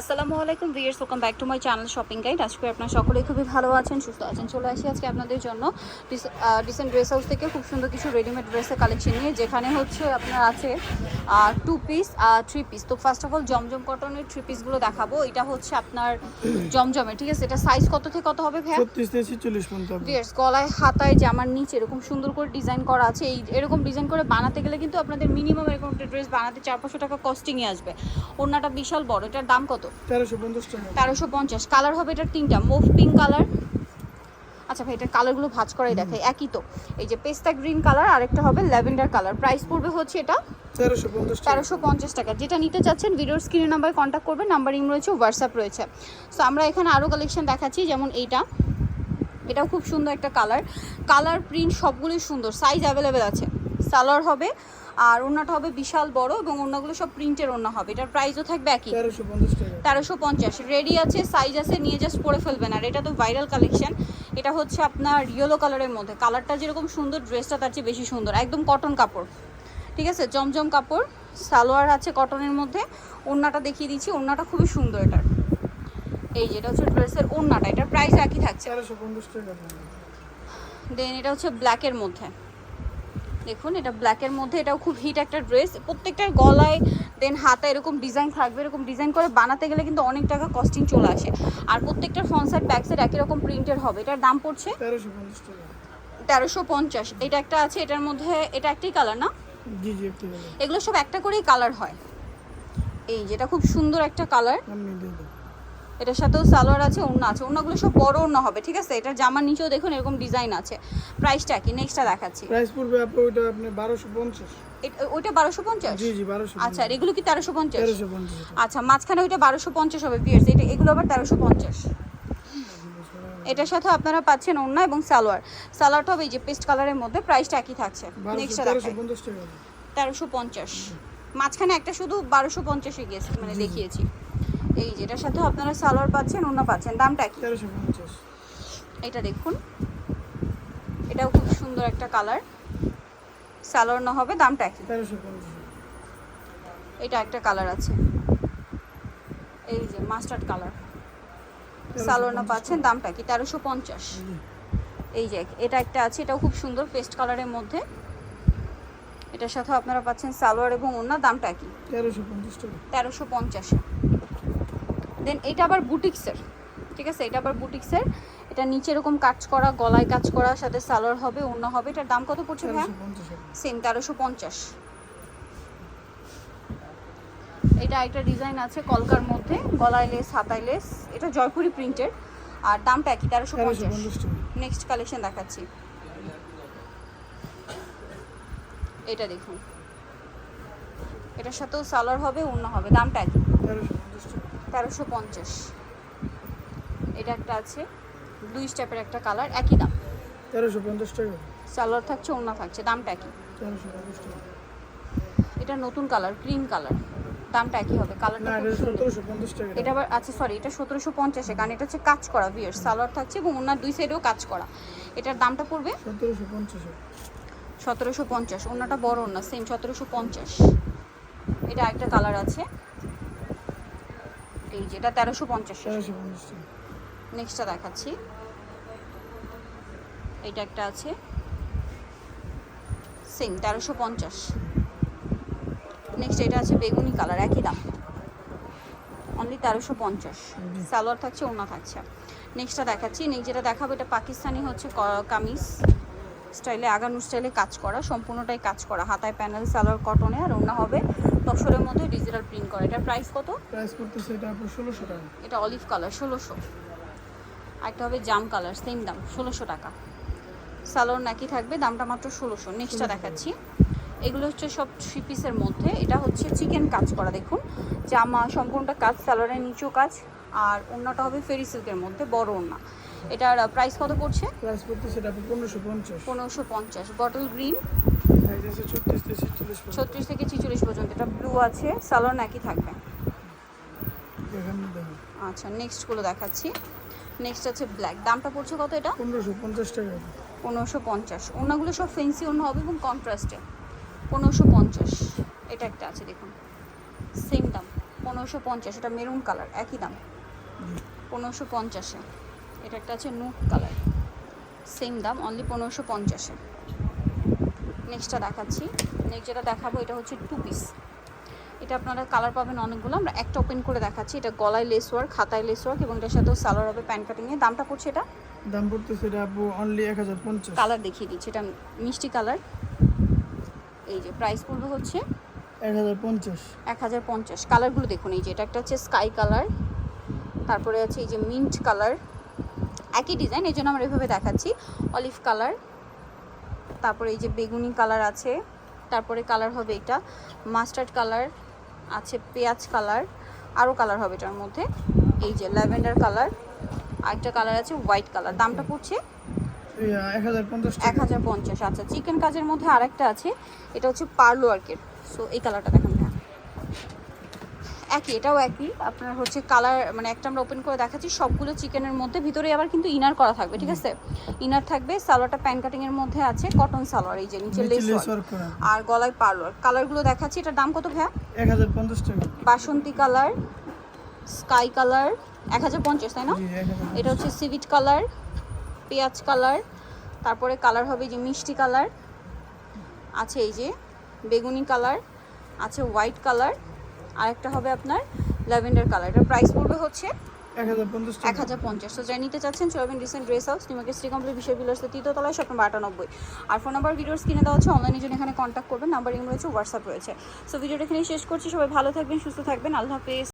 আসসালামু আলাইকুম viewers welcome back to my channel shopping guide আজকে আপনার সকলেই খুবই ভালো আছেন সুস্থ আছেন। চলে আসি আজকে আপনাদের জন্য ডিসেন্ট ড্রেস হাউস থেকে খুব সুন্দর কিছু রেডিমেড ড্রেসের কালেকশন নিয়ে যেখানে হচ্ছে আপনার আছে টু পিস আর থ্রি পিস তো ফার্স্ট অফ অল জমজম কটনের থ্রি পিসগুলো দেখাবো। এটা হচ্ছে আপনার জমজমে ঠিক আছে? এটা সাইজ কত থেকে কত হবে পর্যন্ত ভিয়ার্স গলায় হাতায় জামার নিচে এরকম সুন্দর করে ডিজাইন করা আছে। এই এরকম ডিজাইন করে বানাতে গেলে কিন্তু আপনাদের মিনিমাম এরকম একটা ড্রেস বানাতে চার পাঁচশো টাকা কস্টিংয়ে আসবে। ওড়নাটা বিশাল বড় এটার দাম কত? তেরোশো পঞ্চাশ টাকা। তেরোশো পঞ্চাশ। কালার হবে এটার তিনটা মুভ পিঙ্ক কালার আচ্ছা ভাই এটার কালারগুলো ভাঁজ করাই দেখাই। একই তো। এই যে পেস্তা গ্রিন কালার আরেকটা হবে ল্যাভেন্ডার কালার প্রাইস পড়বে হচ্ছে এটা তেরোশো পঞ্চাশ টাকা। যেটা নিতে চাচ্ছেন ভিডিওর স্ক্রিনে নাম্বার কন্ট্যাক্ট করবেন নাম্বারিং রয়েছে হোয়াটসঅ্যাপ রয়েছে। সো আমরা এখানে আরও কালেকশন দেখাচ্ছি যেমন এইটা। এটাও খুব সুন্দর একটা কালার কালার প্রিন্ট সবগুলোই সুন্দর। সাইজ অ্যাভেলেবেল আছে। সালোয়ার হবে আর ওড়নাটা হবে বিশাল বড় এবং ওড়নাগুলো সব প্রিন্টের ওড়না হবে। এটার প্রাইসও থাকবে একই। তেরোশো পঞ্চাশ রেডি আছে সাইজ আছে নিয়ে জাস্ট পরে ফেলবেন। আর এটা তো ভাইরাল কালেকশন এটা হচ্ছে আপনার ইয়েলো কালারের মধ্যে। কালারটা যেরকম সুন্দর ড্রেসটা তার চেয়ে বেশি সুন্দর। একদম কটন কাপড়। ঠিক আছে? জমজম কাপড়। সালোয়ার আছে কটনের মধ্যে। ওড়নাটা দেখিয়ে দিচ্ছি। ওড়নাটা খুবই সুন্দর এটার। এই যেটা হচ্ছে ড্রেসের ওড়নাটা। এটার প্রাইস একই থাকছে। দেন এটা হচ্ছে ব্ল্যাকের মধ্যে। দেখুন এটা ব্ল্যাকের মধ্যে এটাও খুব হিট একটা ড্রেস প্রত্যেকটার গলায় দেন হাতে এরকম ডিজাইন থাকবে এরকম ডিজাইন করে বানাতে গেলে কিন্তু অনেক টাকা কস্টিং চলে আসে। আর প্রত্যেকটার ফ্রন্ট সাইড ব্যাক সাইড একই রকম প্রিন্টের হবে। এটার দাম পড়ছে তেরোশো পঞ্চাশ এটা একটা আছে এটার মধ্যে এটা একটাই কালার না? জি জি একটু এগুলো সব একটা করেই কালার হয়। এই যেটা খুব সুন্দর একটা কালার এটার সাথেও সালোয়ার আছে ওড়না আছে। ওড়নাগুলো সব বড় ওড়না হবে ঠিক আছে? এটা জামার নিচেও দেখুন এরকম ডিজাইন আছে। প্রাইসটা কি? নেক্সটটা দেখাচ্ছি। প্রাইস পড়বে আপনার ওইটা আপনি বারোশো পঞ্চাশ। এটা- ওইটা বারোশো পঞ্চাশ? জি জি বারোশো আচ্ছা আর এগুলো কি তেরোশো পঞ্চাশ? তেরোশো পঞ্চাশ আচ্ছা মাঝখানে ওইটা বারোশো পঞ্চাশ হবে পিয়ার্স এটা এগুলো আবার তেরোশো পঞ্চাশ। এটার সাথে আপনারা পাচ্ছেন ওড়না এবং সালোয়ার। সালোয়ারটা হবে এই যে পেস্ট কালারের মধ্যে প্রাইসটা একই থাকছে। নেক্সটটা দেখাই। পঞ্চাশ টাকা। তেরোশো পঞ্চাশ। মাঝখানে একটা শুধু বারোশো পঞ্চাশে গিয়েছে মানে দেখিয়েছি। এই যেটার সাথে আপনারা সালোয়ার পাচ্ছেন ওড়না পাচ্ছেন। দামটা কি এটা দেখুন। এটাও খুব সুন্দর একটা কালার। সালোয়ার না হবে দামটা কি এটা একটা কালার আছে। এই যে মাস্টার্ড কালার। সালোনা পাচ্ছেন দামটা কি তেরোশো পঞ্চাশ। এই যে এটা একটা আছে এটাও খুব সুন্দর পেস্ট কালারের মধ্যে। এটার সাথে আপনারা পাচ্ছেন সালোয়ার এবং ওনার দামটা কি তেরোশো পঞ্চাশ টাকা। তেরোশো পঞ্চাশে। দেন এটা আবার বুটিক্সের ঠিক আছে? এটা আবার বুটিক্সের। এটা নিচে এরকম কাজ করা গলায় কাজ করা সাথে সালোয়ার হবে অন্য হবে। এটার দাম কত পড়ছে টাকা সেম তেরোশো পঞ্চাশ। এটা একটা ডিজাইন আছে কলকার মধ্যে গলায় লেস হাতায় লেস এটা জয়পুরি প্রিন্টের আর দামটা একই তেরোশো পঞ্চাশ। নেক্সট কালেকশন দেখাচ্ছি। এটা দেখুন। এটার সাথেও সালোয়ার হবে অন্য হবে দামটা একই। তেরোশো পঞ্চাশ। এটা একটা আছে দুই স্টেপের একটা কালার একই দাম। তেরোশো পঞ্চাশ টাকা। সালোয়ার থাকছে অন্য থাকছে দামটা একই। তেরোশো পঞ্চাশ টাকা। এটা নতুন কালার ক্রিম কালার দামটা একই হবে কালারটা এটা আবার আচ্ছা সরি এটা সতেরোশো পঞ্চাশে কারণ এটা হচ্ছে কাজ করা বিয়ার সালোয়ার থাকছে এবং ওনার দুই সাইডেও কাজ করা। এটার দামটা পড়বে? সতেরোশো পঞ্চাশ সতেরোশো পঞ্চাশ ওনাটা বড় না সেম সতেরোশো পঞ্চাশ। এটা একটা কালার আছে। এই যে এটা তেরোশো পঞ্চাশ নেক্সটটা দেখাচ্ছি। এটা একটা আছে। সেম তেরোশো পঞ্চাশ। নেক্সট এটা আছে বেগুনি কালার একই দাম। অনলি তেরোশো পঞ্চাশ। সালোয়ার থাকছে ওনা থাকছে। নেক্সটটা দেখাচ্ছি। নেক্সট যেটা দেখাবো এটা পাকিস্তানি হচ্ছে কামিজ। স্টাইলে আগানু স্টাইলে কাজ করা। সম্পূর্ণটাই কাজ করা। হাতায় প্যানেল সালোয়ার কটনে আর ওনা হবে। তসরের মধ্যে ডিজিটাল প্রিন্ট করা। এটা প্রাইস কত? প্রাইস করতেছে এটা আপনার ষোলোশো টাকা। এটা অলিভ কালার ষোলোশো। একটা হবে জাম কালার সেম দাম ষোলোশো টাকা। সালোয়ার নাকি থাকবে দামটা মাত্র ষোলোশো। নেক্সটটা দেখাচ্ছি। এগুলো হচ্ছে সব থ্রি পিসের মধ্যে। এটা হচ্ছে চিকেন কাজ করা দেখুন। জামা সম্পূর্ণটা কাজ সালোয়ারের নিচেও কাজ। আর অন্যটা হবে ফেরি সিল্কের মধ্যে বড় ওড়না। এটার প্রাইস কত পড়ছে? প্রাইস পনেরোশো পঞ্চাশ। পনেরোশো পঞ্চাশ। বটল গ্রিন এটা আছে ছত্রিশ থেকে ছিচল্লিশ পর্যন্ত। এটা ব্লু আছে সালোয়ার নাকি থাকবে। আচ্ছা নেক্সটগুলো দেখাচ্ছি। নেক্সট আছে ব্ল্যাক দামটা পড়ছে কত এটা? পনেরোশো পঞ্চাশ টাকা। পনেরোশো পঞ্চাশ। ওনাগুলো সব ফেন্সি অন্য হবে এবং কন্ট্রাস্টে পনেরোশো পঞ্চাশ। এটা একটা আছে দেখুন। সেম দাম। পনেরোশো পঞ্চাশ। এটা মেরুন কালার একই দাম। পনেরোশো পঞ্চাশে। এটা একটা আছে নুট কালার সেম দাম অনলি পনেরোশো পঞ্চাশে। নেক্সটটা দেখাচ্ছি। নেক্সট যেটা দেখাবো এটা হচ্ছে টু পিস এটা আপনারা কালার পাবেন অনেকগুলো। আমরা একটা ওপেন করে দেখাচ্ছি। এটা গলায় লেস ওয়ার্ক খাতায় লেস ওয়ার্ক এবং এটার সাথেও সালোয়ার হবে প্যান্ট কাটিংয়ে দামটা পড়ছে এটা? দাম পড়তেছে এটা আপু অনলি এক হাজার পঞ্চাশ। কালার দেখিয়ে দিচ্ছি। এটা মিষ্টি কালার এই যে প্রাইস পড়বে হচ্ছে এক হাজার পঞ্চাশ। এক হাজার পঞ্চাশ। কালারগুলো দেখুন এই যে এটা একটা হচ্ছে স্কাই কালার তারপরে আছে এই যে মিন্ট কালার একই ডিজাইন এই জন্য আমরা এভাবে দেখাচ্ছি। অলিভ কালার তারপরে এই যে বেগুনি কালার আছে তারপরে কালার হবে এটা। মাস্টার্ড কালার আছে পেঁয়াজ কালার আরও কালার হবে এটার মধ্যে। এই যে ল্যাভেন্ডার কালার আরেকটা কালার আছে হোয়াইট কালার দামটা পড়ছে? এক হাজার পঞ্চাশ আচ্ছা চিকেন কাজের মধ্যে আরেকটা আছে এটা হচ্ছে পার্লো ওয়ার্কের সো এই কালারটা দেখেন। একই এটাও একই। আপনার হচ্ছে কালার মানে একটা আমরা ওপেন করে দেখাচ্ছি সবগুলো চিকেনের মধ্যে। ভিতরে আবার কিন্তু ইনার করা থাকবে ঠিক আছে? ইনার থাকবে সালোয়ারটা প্যান কাটিং এর মধ্যে আছে কটন সালোয়ার এই যে নিচে লেস আর গলায় পার্লার কালারগুলো দেখাচ্ছি এটার দাম কত ভাইয়া? এক হাজার পঞ্চাশ টাকা। বাসন্তী কালার স্কাই কালার এক হাজার পঞ্চাশ তাই না? এটা হচ্ছে সিভিট কালার পেঁয়াজ কালার তারপরে কালার হবে যে মিষ্টি কালার আছে এই যে বেগুনি কালার আছে হোয়াইট কালার আর একটা হবে আপনার ল্যাভেন্ডার কালার। এটার প্রাইস পড়বে হচ্ছে এক হাজার পঞ্চাশ তো যাই নিতে চাচ্ছেন চলবেন রিসেন্ট ড্রেস হাউস নিমাকে শ্রী কমপ্লিট বিষয় বিলাসে তৃতীয়তলায় নম্বর আটানব্বই আর ফোন নাম্বার ভিডিওস কিনে দেওয়া হচ্ছে অনলাইনে জন্য এখানে কন্ট্যাক্ট করবেন নাম্বার ইম রয়েছে হোয়াটসঅ্যাপ রয়েছে। সো ভিডিওটা এখানে শেষ করছি সবাই ভালো থাকবেন সুস্থ থাকবেন আল্লাহ হাফেজ।